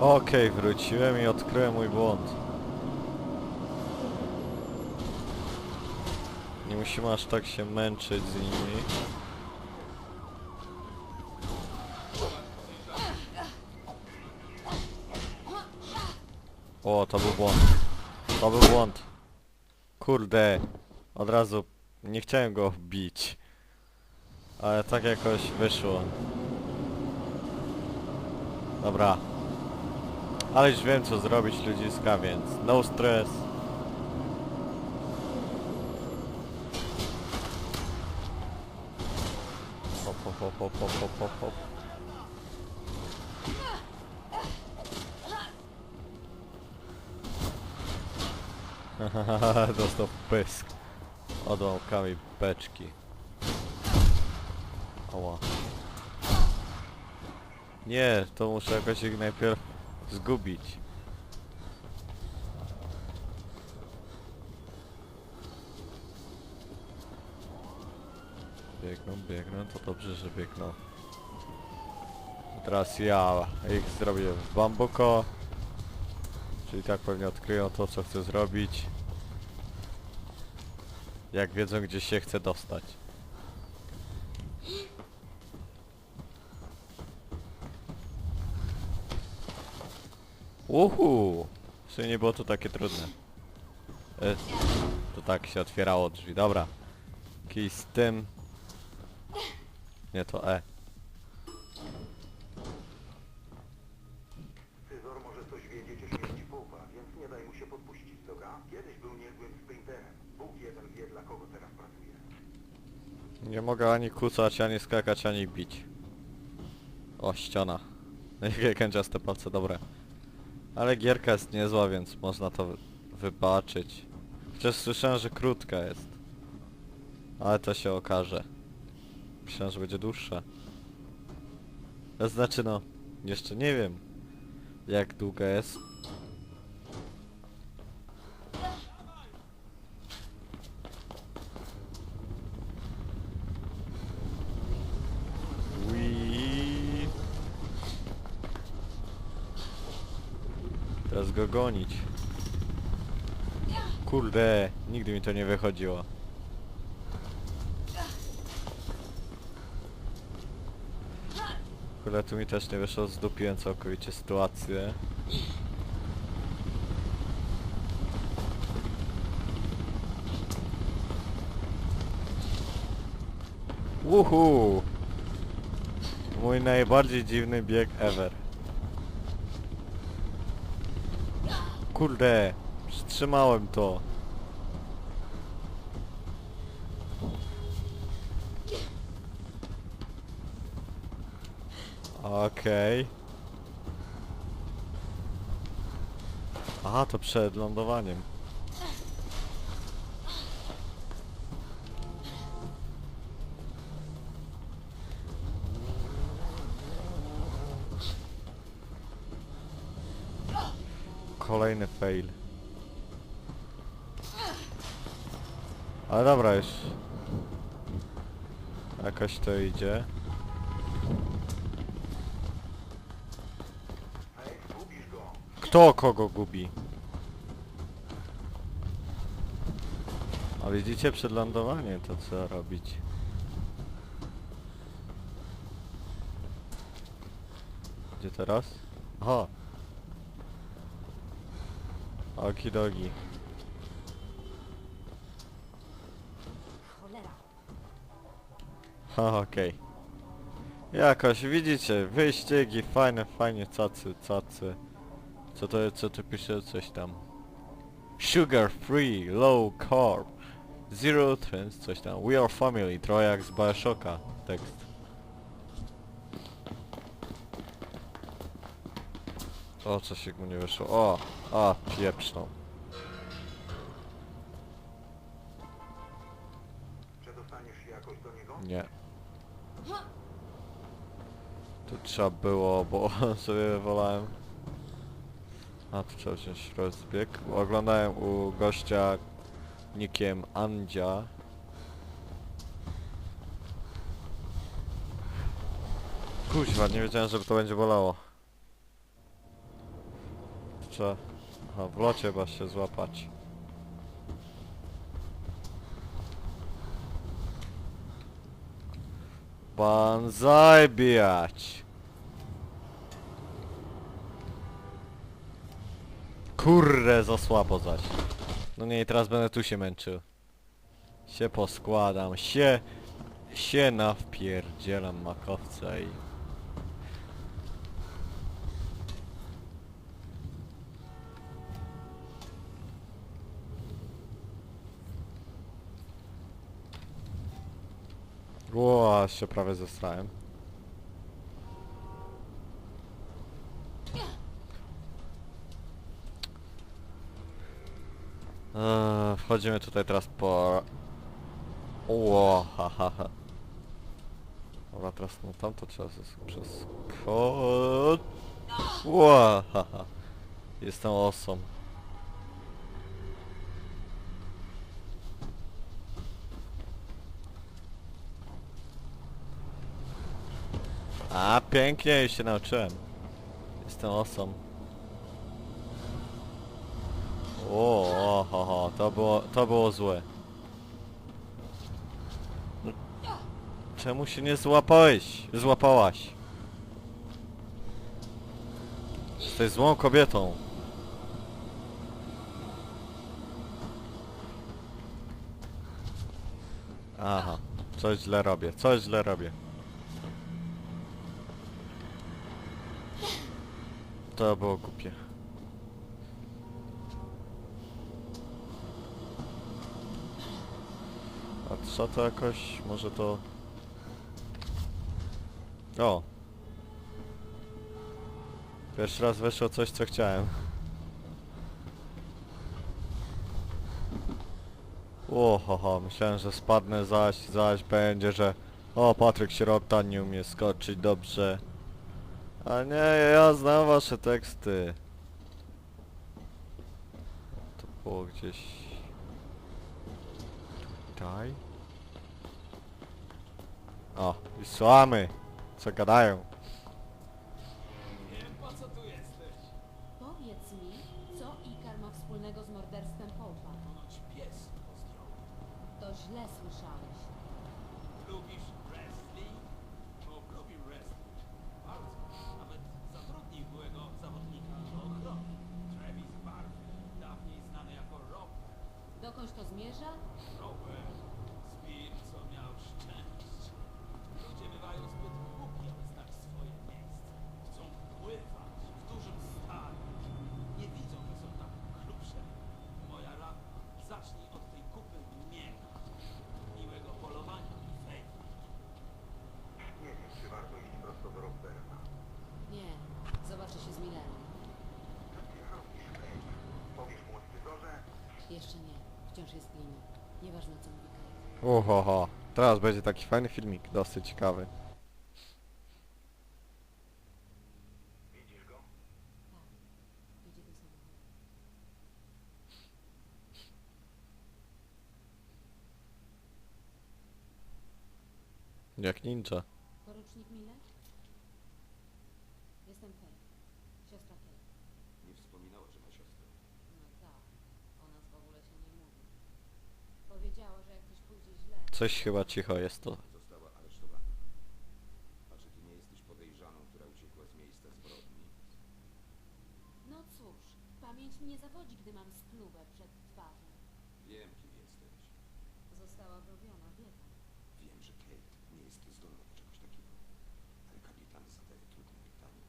Okej, wróciłem i odkryłem mój błąd. Nie musimy aż tak się męczyć z nimi. O, to był błąd. To był błąd. Kurde. Od razu nie chciałem go bić. Ale tak jakoś wyszło. Dobra. Ale już wiem co zrobić ludziska, więc no stress. Hop, hop, hop, hop, hop, hop, hop. Dostał pysk. Odłamkami beczki. Oła. Nie, to muszę jakoś ich najpierw zgubić. Biegną, biegną, to dobrze, że biegną. Teraz ja ich zrobię w bambuko. Czyli tak pewnie odkryją to, co chcę zrobić. Jak wiedzą, gdzie się chcę dostać. Uhu! Czy nie było to takie trudne. E, to tak się otwierało drzwi. Dobra. Kij z tym. Nie, to E. Cyzor może coś wiedzieć o śmierci Popa, więc nie daj mu się podpuścić, dobra? Kiedyś był niezłym sprinterem. Bóg jeden wie, dla kogo teraz pracuje. Nie mogę ani kucać, ani skakać, ani bić. O, ściana. Jakie kędziaste palce, dobre. Ale gierka jest niezła, więc można to wy wybaczyć. Chociaż słyszałem, że krótka jest. Ale to się okaże. Myślałem, że będzie dłuższa. To znaczy no, jeszcze nie wiem jak długa jest. Wii. Teraz go gonić. Kurde, nigdy mi to nie wychodziło. Kurde, tu mi też nie wyszło, zdupiłem całkowicie sytuację. Uhu! Mój najbardziej dziwny bieg ever. Kurde, wstrzymałem to. Okej. Aha, to przed lądowaniem. Kolejny fail. Ale dobra już. Jakoś to idzie. Kto kogo gubi? A widzicie przed lądowaniem to co robić. Gdzie teraz? Aha. Okidogi. Cholera. Ha, okej. Jakoś, widzicie, wyścigi, fajne, fajnie, cacy, cacy. Co to jest, co tu pisze, coś tam. Sugar free, low carb, zero trends, coś tam. We are family, trochę jak z Bioshocka, tekst. O, coś mu nie wyszło. O, a, pieprzną. Przedostaniesz się jakoś do niego? Nie. To trzeba było, bo sobie wolałem. A tu trzeba wziąć rozbieg. Oglądałem u gościa nikiem Andzia. Kuźwa, nie wiedziałem, żeby to będzie bolało. Trzeba... Aha, w locie chyba się złapać. Banzai bijać! Kurre, za słabo zaś. No nie, teraz będę tu się męczył. Się poskładam, się... się nawpierdzielam makowca i... Ło, się prawie zestrałem. Eee, wchodzimy tutaj teraz po... Ło, ha, ha, ha. Dobra, teraz no tam to trzeba przez kod... Ło, ha, ha. Jestem osom. A, pięknie, już się nauczyłem. Jestem osom. O, o, ho, ho, to było, to było złe. Czemu się nie złapałeś? Złapałaś. Jesteś złą kobietą. Aha, coś źle robię, coś źle robię. To było głupie. A co to jakoś? Może to... O! Pierwszy raz weszło coś, co chciałem. Ohoho, myślałem, że spadnę zaś, zaś będzie, że... O, Patryk Sierota nie umie skoczyć dobrze. A nie, ja znam wasze teksty. To było gdzieś... Tutaj? O, i słamy! Co gadają? Wiem, po co tu jesteś. Powiedz mi, co Ikar ma wspólnego z morderstwem Połpa? Ponoć pies pozdrowy. To źle słyszałeś. Lubisz wrestling? Bo lubił wrestling. Bardzo. Nawet zatrudnił byłego zawodnika do ochrony. Travis Barker, dawniej znany jako Robert. Zmierza? Robert. Co miał szczęście. Ludzie bywają zbyt głupi, aby znać swoje miejsce. Chcą pływać w dużym stanie. Nie widzą, że są tam grubsze. Moja rada. Zacznij od tej kupy mięcha. Miłego polowania i fejmu. Nie wiem, czy warto iść prosto do Roberta. Nie. Zobaczy się z Millerem. Robisz fake. Powiesz mu o scyzorze? Jeszcze nie. Wciąż jest gliny. Nieważne co mówi Kate. Uhoho, teraz będzie taki fajny filmik, dosyć ciekawy. Widzisz go? Tak. Idzie do samochodu. Jak ninja. Porucznik Miller? Jestem Kate. Siostra Kate. Nie wspominała, że ma siostrę. No tak. O nas w ogóle się nie mówi. Powiedziała, że jak coś pójdzie źle... Coś chyba cicho jest to. Została aresztowana. A czy ty nie jesteś podejrzaną, która uciekła z miejsca zbrodni? No cóż, pamięć mnie zawodzi, gdy mam spluwę przed twarzą. Wiem, kim jesteś. Została wrobiona, wie pan. Wiem, że Kate nie jest zdolna do czegoś takiego. Ale kapitan zadaje trudne pytania.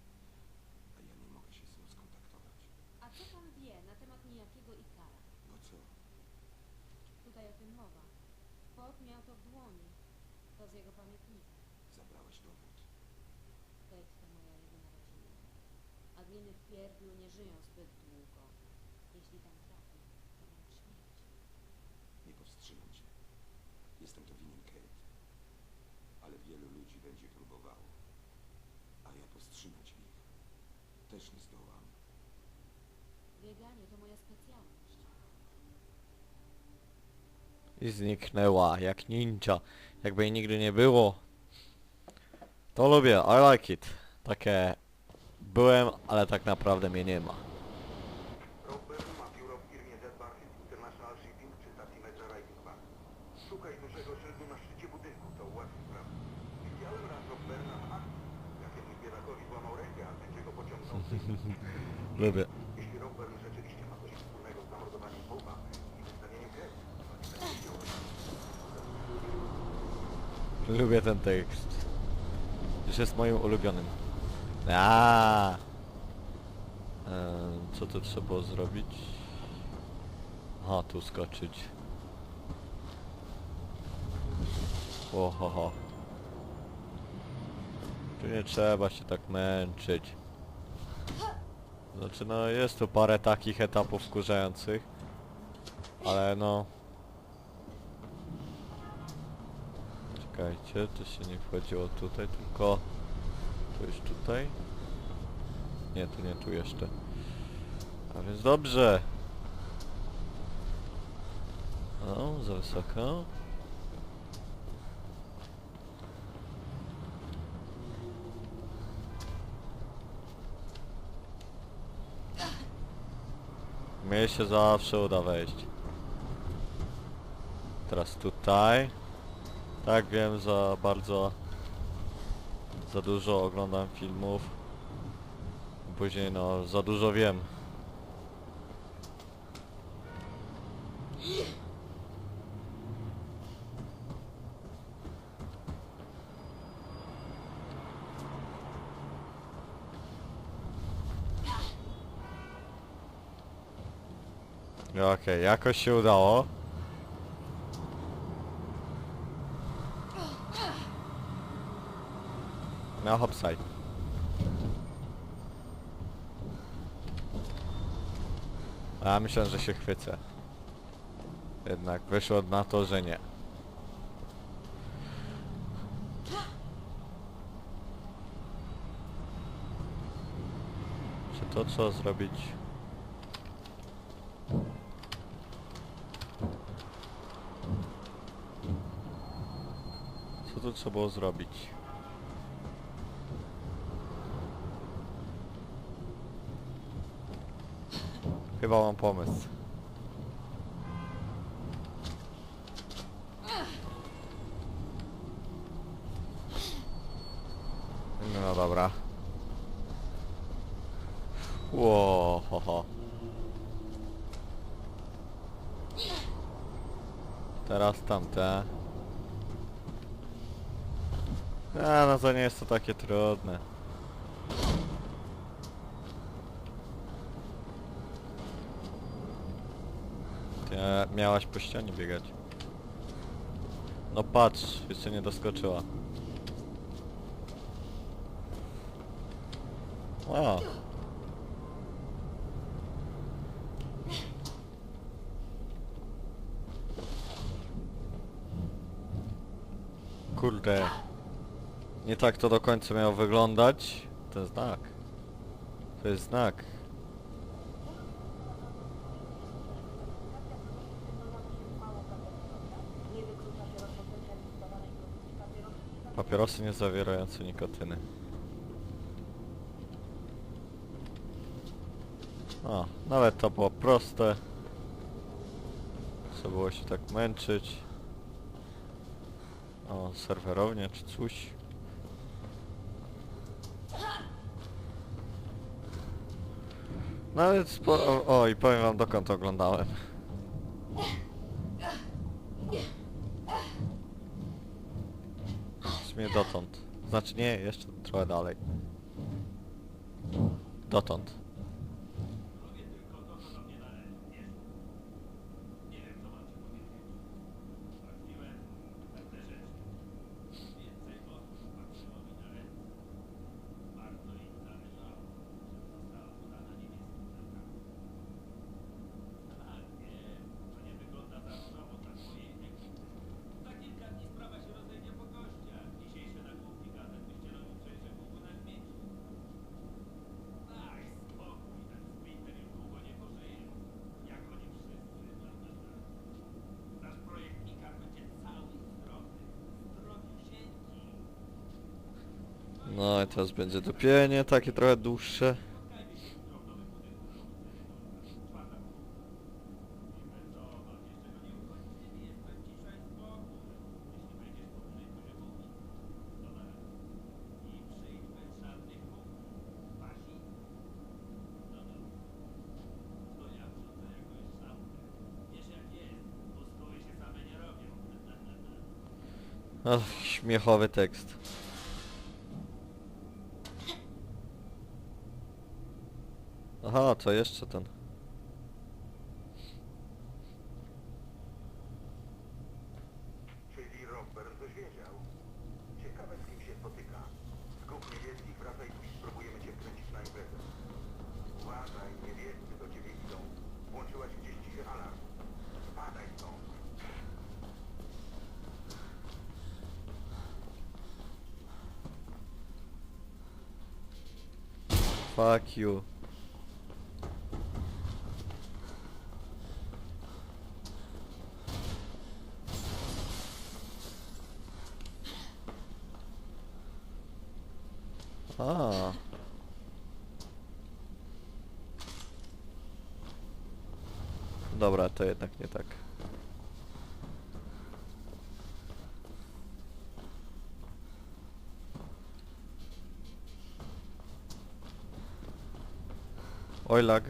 A ja nie mogę się z nią skontaktować. A co pan wie na temat niejakiego Ikara? No co? Tutaj o tym mowa. Pot miał to w dłoni. To z jego pamiętnika. Zabrałaś dowód. Kate to moja jedyna rodzina. A gliny w pierdlu nie żyją zbyt długo. Jeśli tam trafi, to mam śmierć. Nie powstrzymam cię. Jestem to winien Kate. Ale wielu ludzi będzie próbowało. A ja powstrzymać ich. Też nie zdołam. Bieganie to moja specjalność i zniknęła, jak ninja. Jakby jej nigdy nie było. To lubię, I like it. Takie... Byłem, ale tak naprawdę mnie nie ma. Lubię. Lubię ten tekst. Już jest moim ulubionym. A. Co tu trzeba zrobić? Aha, tu skoczyć. Ohoho. Tu nie trzeba się tak męczyć. Znaczy no jest tu parę takich etapów wkurzających. Ale no... Czekajcie, to się nie wchodziło tutaj, tylko... To już tutaj? Nie, to nie tu jeszcze. A więc dobrze. O, za wysoko. Mnie się zawsze uda wejść. Teraz tutaj. Tak wiem, za bardzo za dużo oglądam filmów. Później no za dużo wiem. Okej, jakoś się udało. Na hopside. A myślałem, że się chwycę. Jednak wyszło na to, że nie. Czy to trzeba zrobić? Co tu trzeba było zrobić? Chyba mam pomysł. No dobra. Ło, ho, ho. Teraz tamte. A, no to nie jest to takie trudne. E, miałaś po ścianie biegać. No patrz, jeszcze nie doskoczyła. O. Kurde. Nie tak to do końca miało wyglądać. Ten znak. To jest znak. Papierosy nie zawierające nikotyny. O, nawet to było proste. Co było się tak męczyć. O, serwerownia czy coś. Nawet spo... O, o, i powiem wam dokąd oglądałem. W sumie dotąd. Znaczy nie, jeszcze trochę dalej. Dotąd. No i teraz będzie dupienie, takie trochę dłuższe. Ach, śmiechowy tekst. Aha, to jeszcze ten. Czyli Robert coś wiedział. Ciekawe z kim się spotyka. Skup niebieskich, wracaj tu i spróbujemy cię wkręcić na imprezę. Uważaj, niebiescy do ciebie idą. Włączyłaś gdzieś cichy alarm. Spadaj stąd. Fuck you. A. Dobra, to jednak nie tak. Oj lag.